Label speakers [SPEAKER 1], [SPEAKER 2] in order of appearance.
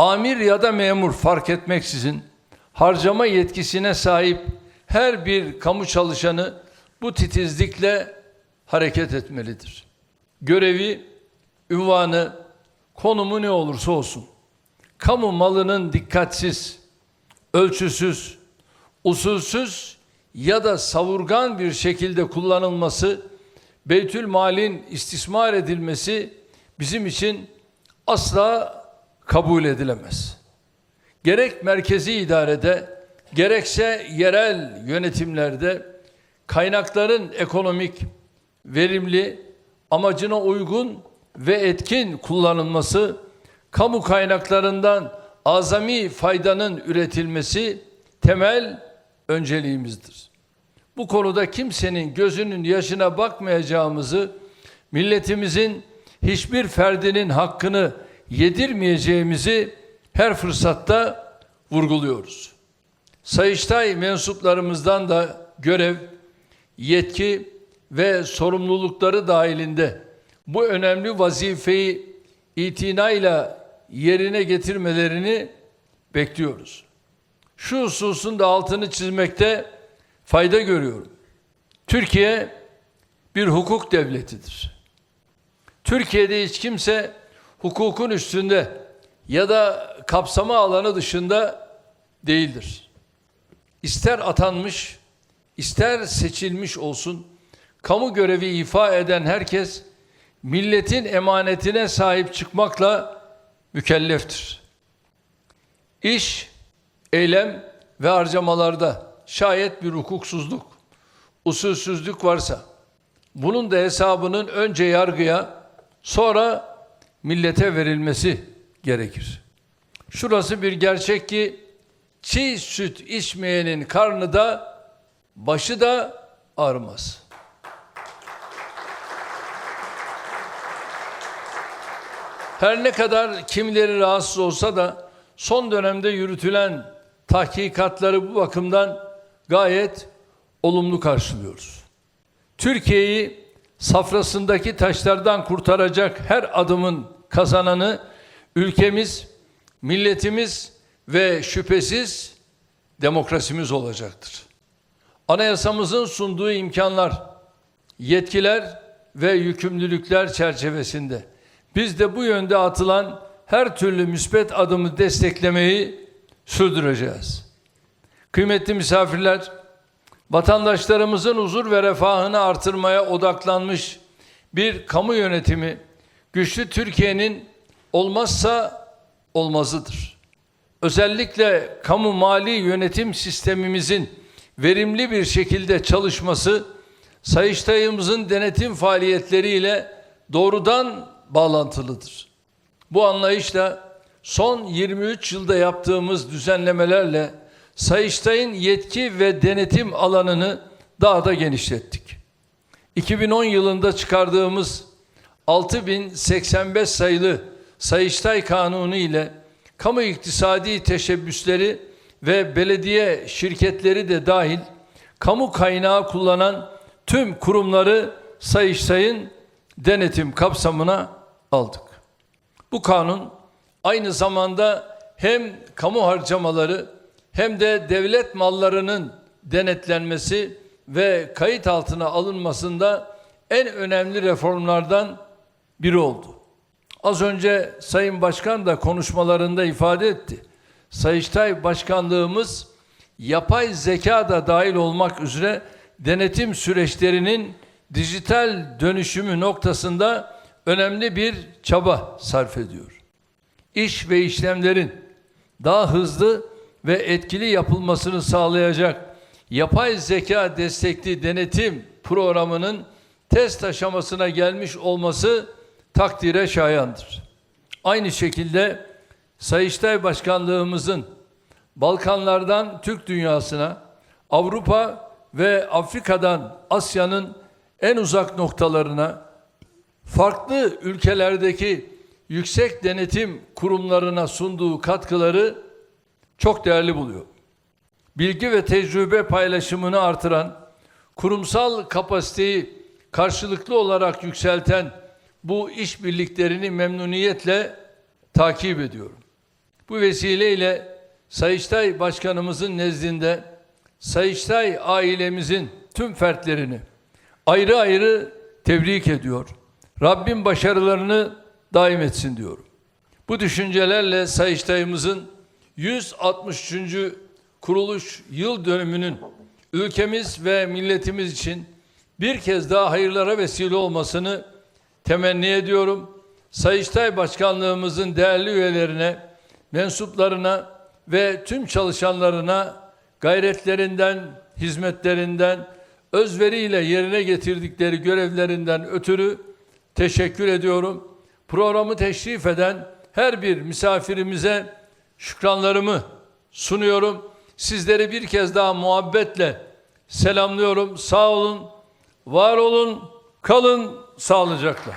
[SPEAKER 1] amir ya da memur fark etmeksizin harcama yetkisine sahip her bir kamu çalışanı bu titizlikle hareket etmelidir. Görevi, ünvanı, konumu ne olursa olsun. Kamu malının dikkatsiz, ölçüsüz, usulsüz ya da savurgan bir şekilde kullanılması, Beytül Mal'in istismar edilmesi bizim için asla kabul edilemez. Gerek merkezi idarede, gerekse yerel yönetimlerde kaynakların ekonomik, verimli, amacına uygun ve etkin kullanılması, kamu kaynaklarından azami faydanın üretilmesi temel önceliğimizdir. Bu konuda kimsenin gözünün yaşına bakmayacağımızı, milletimizin hiçbir ferdinin hakkını yedirmeyeceğimizi her fırsatta vurguluyoruz. Sayıştay mensuplarımızdan da görev, yetki ve sorumlulukları dahilinde bu önemli vazifeyi itinayla yerine getirmelerini bekliyoruz. Şu hususun da altını çizmekte fayda görüyorum. Türkiye bir hukuk devletidir. Türkiye'de hiç kimse hukukun üstünde ya da kapsama alanı dışında değildir. İster atanmış, ister seçilmiş olsun, kamu görevi ifa eden herkes milletin emanetine sahip çıkmakla mükelleftir. İş, eylem ve harcamalarda şayet bir hukuksuzluk, usulsüzlük varsa bunun da hesabının önce yargıya sonra millete verilmesi gerekir. Şurası bir gerçek ki çiğ süt içmeyenin karnı da başı da ağrımaz. Her ne kadar kimileri rahatsız olsa da son dönemde yürütülen tahkikatları bu bakımdan gayet olumlu karşılıyoruz. Türkiye'yi safrasındaki taşlardan kurtaracak her adımın kazananı ülkemiz, milletimiz ve şüphesiz demokrasimiz olacaktır. Anayasamızın sunduğu imkanlar, yetkiler ve yükümlülükler çerçevesinde biz de bu yönde atılan her türlü müspet adımı desteklemeyi sürdüreceğiz. Kıymetli misafirler, vatandaşlarımızın huzur ve refahını artırmaya odaklanmış bir kamu yönetimi güçlü Türkiye'nin olmazsa olmazıdır. Özellikle kamu mali yönetim sistemimizin verimli bir şekilde çalışması Sayıştay'ımızın denetim faaliyetleriyle doğrudan bağlantılıdır. Bu anlayışla son 23 yılda yaptığımız düzenlemelerle Sayıştay'ın yetki ve denetim alanını daha da genişlettik. 2010 yılında çıkardığımız 6085 sayılı Sayıştay Kanunu ile kamu iktisadi teşebbüsleri ve belediye şirketleri de dahil kamu kaynağı kullanan tüm kurumları Sayıştay'ın denetim kapsamına aldık. Bu kanun aynı zamanda hem kamu harcamaları hem de devlet mallarının denetlenmesi ve kayıt altına alınmasında en önemli reformlardan biri oldu. Az önce Sayın Başkan da konuşmalarında ifade etti. Sayıştay Başkanlığımız yapay zeka da dahil olmak üzere denetim süreçlerinin dijital dönüşümü noktasında önemli bir çaba sarf ediyor. İş ve işlemlerin daha hızlı ve etkili yapılmasını sağlayacak yapay zeka destekli denetim programının test aşamasına gelmiş olması takdire şayandır. Aynı şekilde Sayıştay Başkanlığımızın Balkanlardan Türk dünyasına, Avrupa ve Afrika'dan Asya'nın en uzak noktalarına, farklı ülkelerdeki yüksek denetim kurumlarına sunduğu katkıları çok değerli buluyor. Bilgi ve tecrübe paylaşımını artıran, kurumsal kapasiteyi karşılıklı olarak yükselten bu işbirliklerini memnuniyetle takip ediyorum. Bu vesileyle Sayıştay Başkanımızın nezdinde Sayıştay ailemizin tüm fertlerini ayrı ayrı tebrik ediyor. Rabbim başarılarını daim etsin diyorum. Bu düşüncelerle Sayıştay'ımızın 163. kuruluş yıl dönümünün ülkemiz ve milletimiz için bir kez daha hayırlara vesile olmasını temenni ediyorum. Sayıştay Başkanlığımızın değerli üyelerine, mensuplarına ve tüm çalışanlarına gayretlerinden, hizmetlerinden, özveriyle yerine getirdikleri görevlerinden ötürü teşekkür ediyorum. Programı teşrif eden her bir misafirimize şükranlarımı sunuyorum. Sizleri bir kez daha muhabbetle selamlıyorum. Sağ olun, var olun, kalın sağlıcakla.